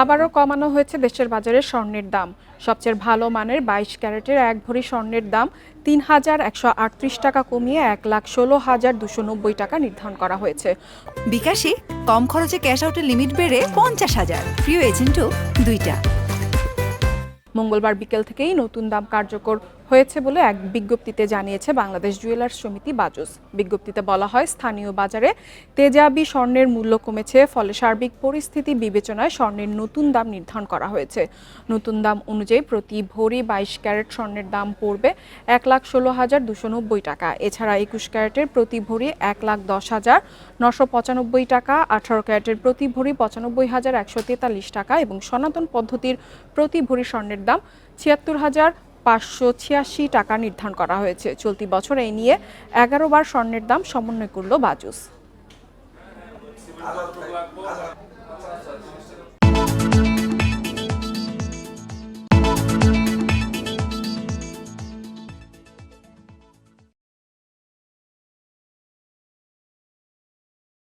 আবারও কমানো হয়েছে দেশের বাজারে স্বর্ণের দাম। সবচেয়ে ভালো মানের বাইশ ক্যারেটের এক ভরি স্বর্ণের দাম তিন হাজার একশো আটত্রিশ টাকা কমিয়ে এক লাখ ষোলো হাজার দুশো নব্বই টাকা নির্ধারণ করা হয়েছে। বিকাশে কম খরচে ক্যাশ আউটের লিমিট বেড়ে পঞ্চাশ হাজার। প্রিয় এজেন্টও দুইটা। মঙ্গলবার বিকেল থেকেই নতুন দাম কার্যকর হয়েছে বলে এক বিজ্ঞপ্তিতে জানিয়েছে বাংলাদেশ জুয়েলার্স সমিতি বাজুস। বিজ্ঞপ্তিতে বলা হয়, স্থানীয় বাজারে তেজাবি স্বর্ণের মূল্য কমেছে, ফলে সার্বিক পরিস্থিতি বিবেচনায় স্বর্ণের নতুন দাম নির্ধারণ করা হয়েছে। নতুন দাম অনুযায়ী প্রতি ভরি বাইশ ক্যারেট স্বর্ণের দাম পড়বে এক লাখ ষোলো হাজার দুশো নব্বই টাকা। এছাড়া একুশ ক্যারেটের প্রতি ভরি এক লাখ দশ হাজার নশো পঁচানব্বই টাকা, আঠারো ক্যারেটের প্রতি ভরি পঁচানব্বই হাজার একশো তেতাল্লিশ টাকা এবং সনাতন পদ্ধতির প্রতি ভরি স্বর্ণের দাম ছিয়াত্তর হাজার পাঁচশো ছিয়াশি টাকা নির্ধারণ করা হয়েছে। চলতি বছর এই নিয়ে এগারো বার স্বর্ণের দাম সমন্বয় করল বাজুস।